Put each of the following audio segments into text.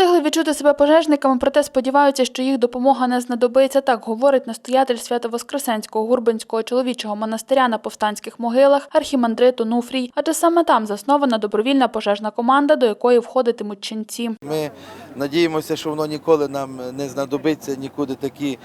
Встигли відчути себе пожежниками, проте сподіваються, що їх допомога не знадобиться. Так говорить настоятель Свято-Воскресенського гурбинського чоловічого монастиря на повстанських могилах архімандрит Онуфрій. Адже саме там заснована добровільна пожежна команда, до якої входитимуть ченці. Ми надіємося, що воно ніколи нам не знадобиться нікуди такі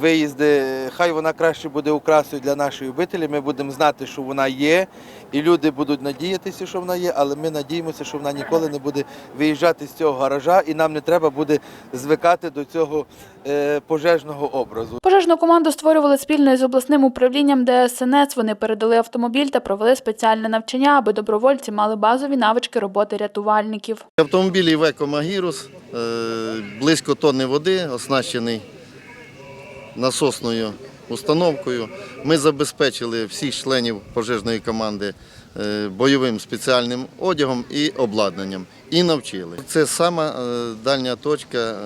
виїзди. Хай вона краще буде украсою для нашої обителі. Ми будемо знати, що вона є, і люди будуть надіятися, що вона є, але ми надіємося, що вона ніколи не буде виїжджати з цього гаража, і нам не треба буде звикати до цього е, пожежного образу. Пожежну команду створювали спільно із обласним управлінням ДСНС. Вони передали автомобіль та провели спеціальне навчання, аби добровольці мали базові навички роботи рятувальників. Автомобіль Івеко Магірус, близько тонни води, оснащений насосною установкою. Ми забезпечили всіх членів пожежної команди бойовим спеціальним одягом і обладнанням і навчили. Це сама е, дальня точка е,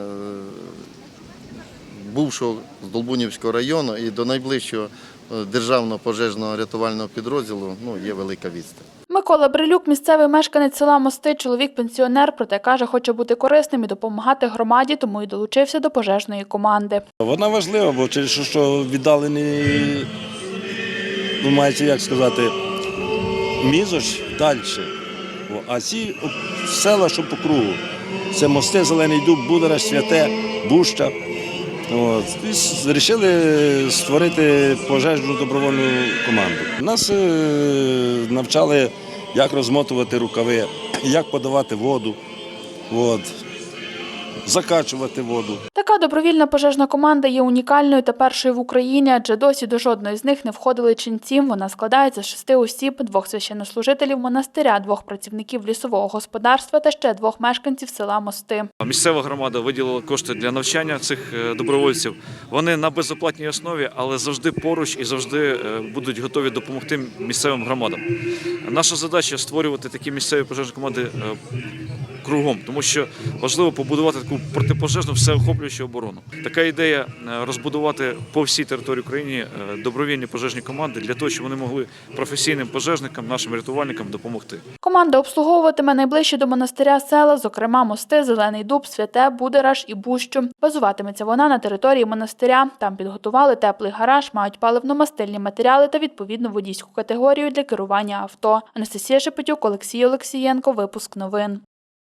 бувшого Долбунівського району і до найближчого е, державного пожежного рятувального підрозділу ну, є велика відстань. Микола Брилюк, місцевий мешканець села Мости, чоловік пенсіонер, проте каже, хоче бути корисним і допомагати громаді, тому і долучився до пожежної команди. Вона важлива, бо через що, що віддалені, ну, мається як сказати, мізоч далі. А ці села, що по кругу. Це мости, Зелений Дуб, Будараш, Святе, Буща. Вирішили створити пожежну добровольну команду. Нас е, навчали, як розмотувати рукави, як подавати воду, от, закачувати воду. Така добровільна пожежна команда є унікальною та першою в Україні, адже досі до жодної з них не входили ченці. Вона складається з шести осіб, двох священнослужителів монастиря, двох працівників лісового господарства та ще двох мешканців села Мости. Місцева громада виділила кошти для навчання цих е, добровольців. Вони на безоплатній основі, але завжди поруч і завжди е, будуть готові допомогти місцевим громадам. Наша задача створювати такі місцеві пожежні команди е, кругом, тому що важливо побудувати таку протипожежну всеохоплюючу оборону. Така ідея е, розбудувати по всій території України е, добровільні пожежні команди для того, щоб вони могли професійним пожежникам, нашим рятувальникам допомогти. Команда обслуговуватиме найближчі до монастиря села, зокрема Мости, Зелений Дуб, Святе, Будераш і Бущу. Базуватиметься вона на території монастиря. Там підготували теплий гараж, мають паливно-мастильні матеріали та відповідну водійську категорію для керування авто. Анастасія Шепетюк, Олексій Олексієнко. Випуск новин.